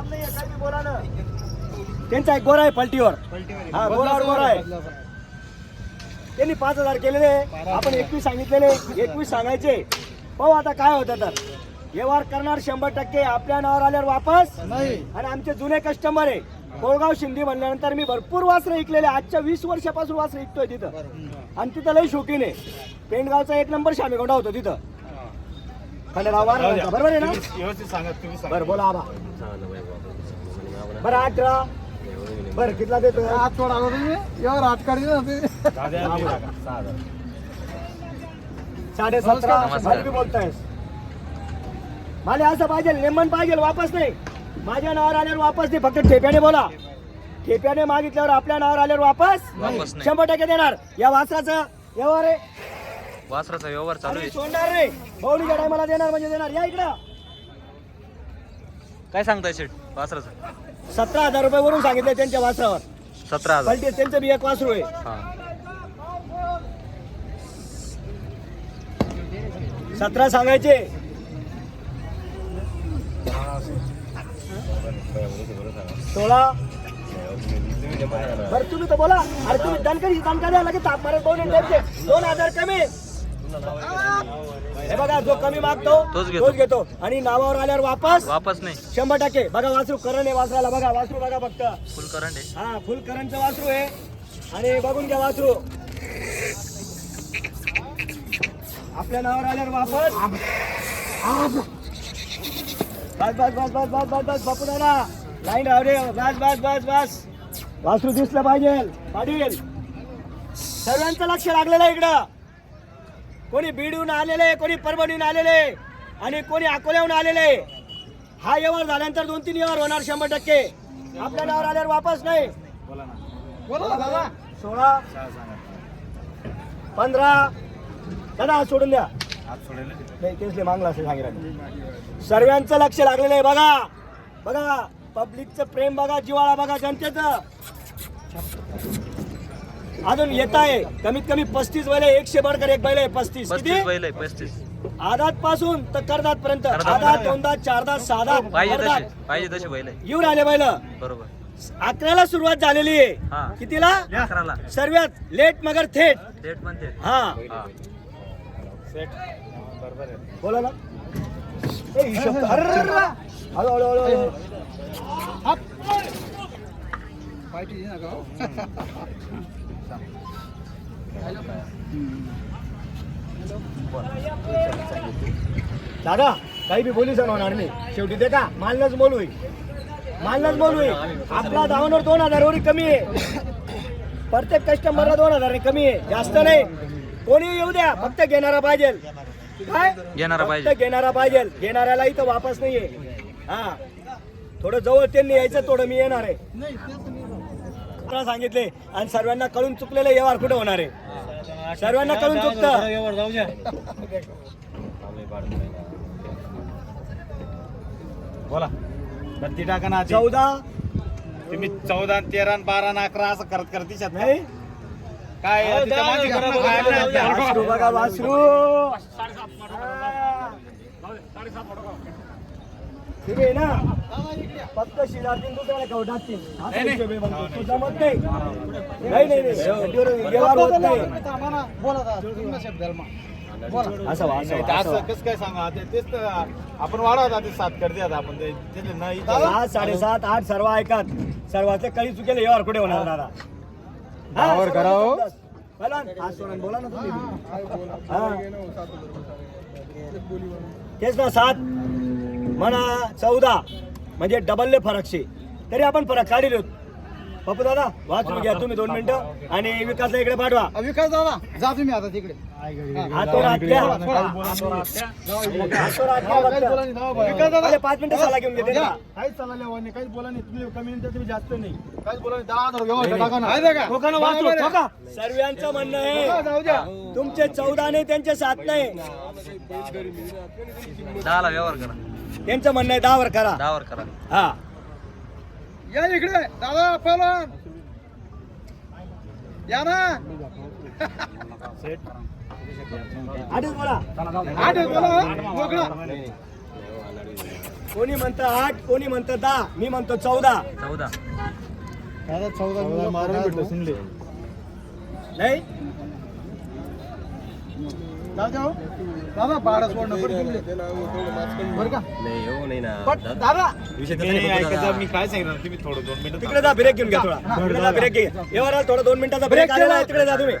काम बी बोला ना. त्यांचा एक गोरा आहे पलटीवर. हा गोरावर गोरा आहे. त्यांनी पाच हजार केलेले. आपण एकवीस सांगितलेले. एकवीस सांगायचे. पाहू आता काय होतं तर. व्यवहार करणार शंभर टक्के आपल्या नावावर आल्यावर वापस. नाही. आणि आमचे जुने कस्टमर आहे. कोळगाव शिंदी म्हणल्यानंतर मी भरपूर वासरं ऐकलेले आजच्या वीस वर्षापासून वासरं ऐकतोय तिथं. आणि तिथं लई शौकीन आहे. पेंडगावचा एक नंबर शामीगोंडा होतो तिथं. खंडेराव. बरोबर आहे ना? व्यवस्थित सांगा तुम्ही सांगा. बरं बोला आबा बरं अठरा. बरं कितला देतो हात सोडा ना तुम्ही. एवढं हात काढी ना तुम्ही. साडे सतरा नमस्कार. बोलतायस. मला असं पाहिजे लेमन पाहिजे वापस नाही. माझ्या नावावर आल्यावर वापस नाही फक्त ठेप्याने बोला. ठेप्याने मागितल्यावर आपल्या नावावर आल्यावर वापस वापस नाही. शंभर टक्के देणार. या वासराचं व्यवहार आहे. वासराचा व्यवहार चालू आहे. सोडणार रे. टायमाला देणार म्हणजे देणार. या इकडं. काय सांगताय शेट वासराचं. सतरा हजार रुपये वरून सांगितले त्यांच्या वासरावर. सतरा हजार. पलटी त्यांचं बी एक वासरू आहे. हा. सतरा सांगायचे. सोळा. बरं तुम्ही तर बोला. अरे तुम्ही दणकरी दणका द्या लगेच ताप मारत दोन द्यायचे दोन हजार कमी. हे बघा जो कमी मागतो तोच घेतो. घेतो. आणि नावावर आल्यावर वापस? वापस नाही. शंभर टक्के. बघा वासरू करण आहे वासराला. बघा वासरू बघा फक्त. फुल करंट आहे. हा फुल करंटचं वासरू आहे. आणि बघून घ्या वासरू. आपल्या नावावर आल्यावर वापस? बस बस बस बस बस बस बस बापू दादा लाईन राहू दे. बस बस बस बस. वासरू दिसलं पाहिजे. पाटील. सर्वांचं लक्ष लागलेलं आहे इकडं. कोणी बीडहून आलेले कोणी परभणीहून आलेले आणि कोणी अकोल्याहून आलेले. हा व्यवहार झाल्यानंतर दोन तीन व्यवहार होणार शंभर टक्के. आपल्या नावावर आल्यावर वापस नाही. बोला ना. दादा. सोळा पंधरा दादा हात सोडून द्या. नाही तेच मागला असेल सांगितलं सर्वांचं लक्ष लागलेलं आहे बघा. बघा पब्लिकचं प्रेम बघा जिवाळा बघा जनतेचं. अजून येत आहे कमीत कमी पस्तीस बैल एकशे बडकर एक बैल आहे. पस्तीस. पस्तीस किती? बैल आहे पस्तीस. आदात पासून तर करदात पर्यंत पर्यंत. दोनदात चारदात सहादात पाहिजे करदात. तसे पाहिजे तसे बैल आहे. येऊन आले बैल. बरोबर. अकराला सुरुवात झालेली आहे. कितीला? अकराला. सर्वात लेट मगर थेट. डेट पण ते हा. हा बोला ना. ए, हिशोब तर- अरे, अरे, अरे. हळू, हळू, हळू, हळू. दादा काही बी बोली होणार नाही. शेवटी ते का? मालनच बोलू मालनच बोलू आपला धावांवर दोन हजारावर कमी आहे. प्रत्येक कस्टमरला दोन हजार कमी आहे. जास्त नाही. कोणी येऊ द्या फक्त घेणारा पाहिजे काय? घेणारा फक्त पाहिजे घेणारा पाहिजे घेणाऱ्याला इथं वापस नाहीये. हा. थोडं जवळ त्यांनी यायचं थोडं मी येणार आहे. मला सांगितले आणि सर्वांना कळून चुकलेले व्यवहार कुठे होणार आहे? सर्वांना कळून चुकतं. बोला. बत्ती टाका ना. चौदा. तुम्ही चौदा तेरा बारा आणि अकरा असं करत करत दिसत नाही. काय. वासरू बघा वासरू. ठीक आहे ना? फक्त शिलातील दुसऱ्याला खाऊ टाकतील. असं हिशोब आहे मग. तो जमत नाही. नाही व्यवहार होत. असं वा, असं नाही, वा, ते असं असं वा. कसं काय सांगा? ते- तेच तर आपण वाढवता सात करते आता आपण. ते ते नाही. सहा साडेसात आठ सर्व ऐकत. सर्वांचे कळी चुकेल व्यवहार कुठे होणार दादा? हा, सर्व करा हो. बोला ना. बोला तुम्ही. हा. तेच ना सात. म्हणा चौदा. म्हणजे डबलले फरक शे तरी आपण फरक काढील. होत पप्पू दादा वाचून घ्या तुम्ही दोन मिनिटं. आणि विकासला इकडे पाठवा. विकास दादा जा तुम्ही आता तिकडे. हातोर. हातोर. विकास दादा अरे, पाच मिनिटं सल्ला घेऊन घेते ना. काहीच चालले वाणी काहीच बोला नाही. तुम्ही कमी नाही तुम्ही जास्त नाही. काहीच बोला नाही. दहा हजार व्यवस्था टाका ना. ठोका ना वाचलो, ठोका. सर्वांचं म्हणणं आहे. जाऊ द्या. तुमचे चौदा नाही त्यांचे सात नाही. दहाला व्यवहार करा. त्यांचं म्हणणं आहे दहावर करा. दहावर करा. हा. या इकडे दादा पहिलवान या ना. आधीच बोला. आठ बोला मोकळा. कोणी म्हणतं आठ कोणी म्हणतं दहा मी म्हणतो चौदा. चौदा. दादा चौदा मारून भेटलो सुनले नाही? जाऊ द्या हो. दादा बारा सोडणं बरं सुनले बरं का? नाही हो नाही ना. पण दादा ऐकायचं मी काय सांगितलं तुम्ही थोडं दोन मिनिटं तिकडे जा ब्रेक घेऊन घ्या थोडा. तिकडे जा ब्रेक घे. व्यवहाराला थोडा दोन मिनिटाचा ब्रेक आलेला आहे. तिकडे जा तुम्ही.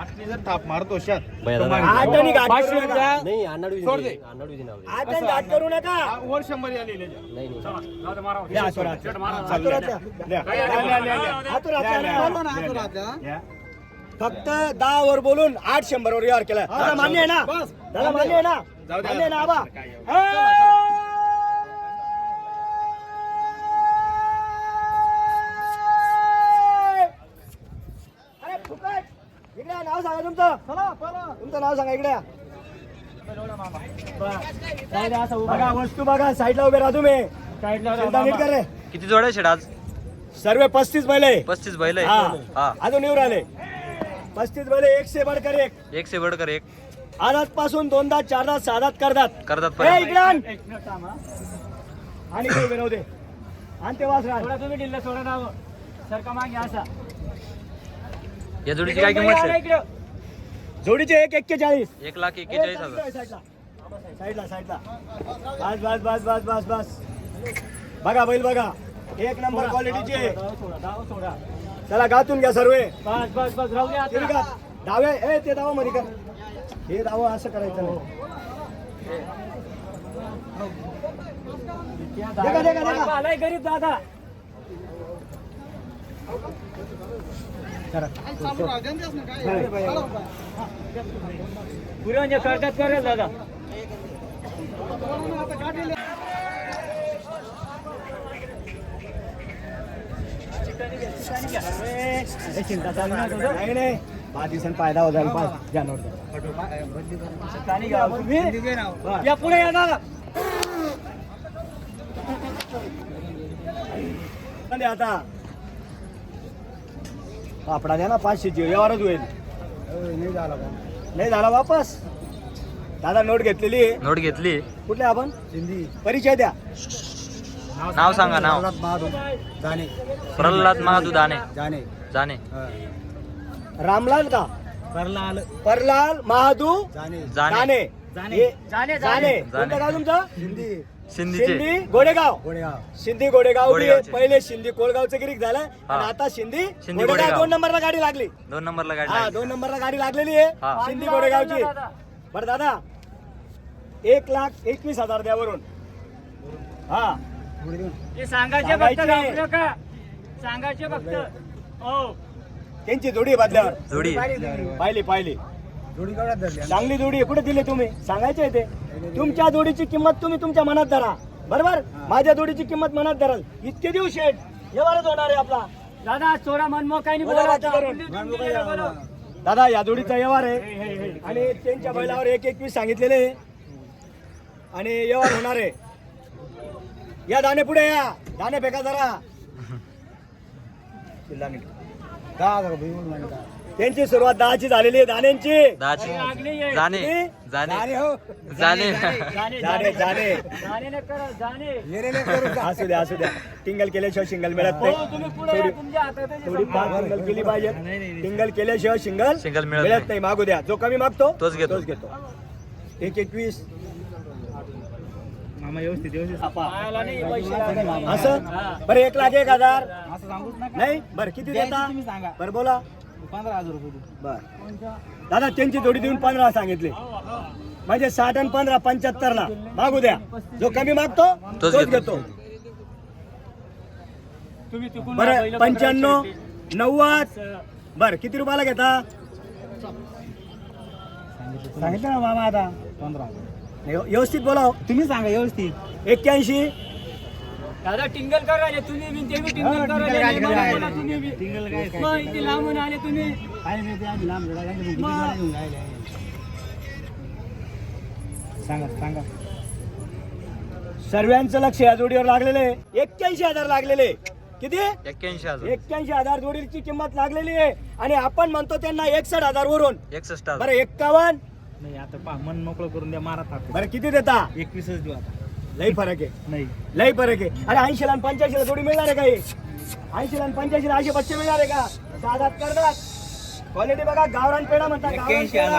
आठने जर थाप मारतो शात बया दादा. आठ आणि घाट करू नका. नाही अन्नाडू सोड दे. अन्नाडू नाव दे. आठ आणि घाट करू नका. वर शंभर आलेले नाही नाही. या हातोरात. हातोरात या. हातोरात या ना. फक्त दहा वर बोलून आठ शंभर वर व्यवहार केला. दादा मान्य आहे ना? बस. दादा मान्य आहे ना. मान्य आहे ना आबा? अरे फुकट! इकडे या, नाव सांगा तुमचं. तुमचं नाव सांगा इकडे या. बघा वस्तू बघा साईडला उभे राहा तुम्ही. चिंता नीट कर. रे किती जोड्या शेड आज? सर्व पस्तीस बैल आहे. पस्तीस बैल हा. आहे हा. अजून येऊ राहिले. पस्तीस बैल एकशे बडकर एक. एक से बडकर एक. आदात पासून दोनदा चारदा सहादात करतात. करतात ए, पर्यंत इकडे आण. आणि इकडे उभे राहू दे आणि ते वासरा तुम्ही दिलं सोडा नाव सरका मागे असा. या जोडीची काय किंमत आहे? जोडीचे एक एक्केचाळीस. एक लाख एक्केचाळीस हजार. साईडला. साईडला बस बस बस बस बस बस. बघा बैल बघा. एक नंबर क्वालिटीचे चला गातून घ्या सर्व. बस बस बस राहू द्या ठीक आता. आहे. डावे ए ते दावा मध्ये कर. हे दावा असं करायचं नाही. देखा, देखा, देखा. आलाय गरीब दादा. पुरे म्हणजे कर्जात करेल दादा अरे, चिंता चालू नका करू. नाही नाही पाच दिवसांनी फायदा हो जाईल पाच जानेवारी या पुढे या दादा आणि आता द्या ना पाचशे जीव व्यवहारच होईल. नाही झाला वापस. दादा नोट घेतलेली नोट घेतली. कुठले आपण? परिचय द्या. नाव सांगा नाव. प्रल्हाद महादू दाने. जाणे जाने रामलाल का? परलाल परलाल महादू जाने जाणे, जाणे जाणे. कोणतं गाव तुमचं? सिंधीचे सिंधी गोडेगाव. सिंधी गोडेगाव. गोडेगावचे. पहिले सिंधी कोळगावचं गिरीक झालं? हा. आणि आता सिंधी गोडेगाव. गोडेगाव. दोन नंबरला गाडी लागली. दोन नंबरला गाडी हा लागली. दोन नंबरला गाडी लागलेली आहे. हा. सिंधी गोडेगावची. बरं दादा. एक लाख एकवीस हजार द्या वरून. हा. ते सांगायचे फक्त सांगायचे. घाबरू नका सांगायचे फक्त. हो. त्यांची जोडी बदल्यावर. जोडी पाहिली पाहिली चांगली जोडी आहे. कुठे दिली तुम्ही? सांगायचे ते. तुमच्या जोडीची किंमत तुम्ही तुमच्या मनात धरा. बरोबर? माझ्या जोडीची किंमत मनात धराल इतके दिवस शेट व्यवहारच होणार आहे आपला. दादा चोरा मनमोकानी बोला बोलायचं बाकी करून. दादा या जोडीचा व्यवहार आहे. आणि त्यांच्या बैलावर एक एकवीस सांगितलेले आहे. आणि व्यवहार होणार आहे. या दाणे पुढे या. दाणे फेका जरा. त्यांची सुरुवात दहाची झालेली आहे दाण्यांची. किती? हो. जाणे. जाणे जाणे करा असू द्या असू द्या. टिंगल केल्याशिवाय शिंगल मिळत हो नाही. थोडी-. फार सिंगल केली पाहिजे. सिंगल केल्याशिवाय सिंगल सिंगल मिळत मिळत नाही. नाही. मागू द्या. जो कमी मागतो तोच घेतो. घेतो. एक एकवीस पायाला नाही पैसे लागले. असं? बरं एक लाख एक हजार? असं सांगूच नका. नाही? बरं किती देता? तुम्ही सांगा. बरं बोला. पंधरा हजार रुपये. बर. दादा त्यांची जोडी देऊन पंधरा सांगितले. म्हणजे साठ आणि पंधरा पंच्याहत्तर ला मागू द्या. जो कमी मागतो तोच घेतो. बरं पंच्याण्णव. नव्वद. बर किती रुपयाला घेता? सांगितलं ना मामा आता. पंधरा. व्यवस्थित बोला तुम्ही सांगा व्यवस्थित. एक्क्याऐंशी. दादा टिंगल करा रे तुम्ही बी ते बी टिंगल हो, करा टिंगल. काय काय बोला काय तुम्ही बी. टिंगल काय काय? मग इथे लांबून आले तुम्ही. सांगा सांगा. सर्वांचं लक्ष या जोडीवर लागलेले एक्क्याऐंशी हजार लागलेले किती? एक्क्याऐंशी हजार. एक्क्याऐंशी हजार जोडीची किंमत लागलेली आहे. आणि आपण म्हणतो त्यांना एकसठ हजार वरून. एकसष्ट बरं एक्कावन्न. नाही आता पहा मन मोकळं करून द्या मारा टाकू बरं किती देता? एकवीसच देऊ आता. लई फरक आहे. नाही. लई फरक आहे. अरे ऐंशी ला पंच्याऐंशी ला थोडी मिळणार आहे काही? ऐंशी ला पंच्याऐंशी ला असे बच्चे मिळणार आहे का? सात हात करतात. क्वालिटी बघा गावरान पेढा म्हणतात गावरान पेढा.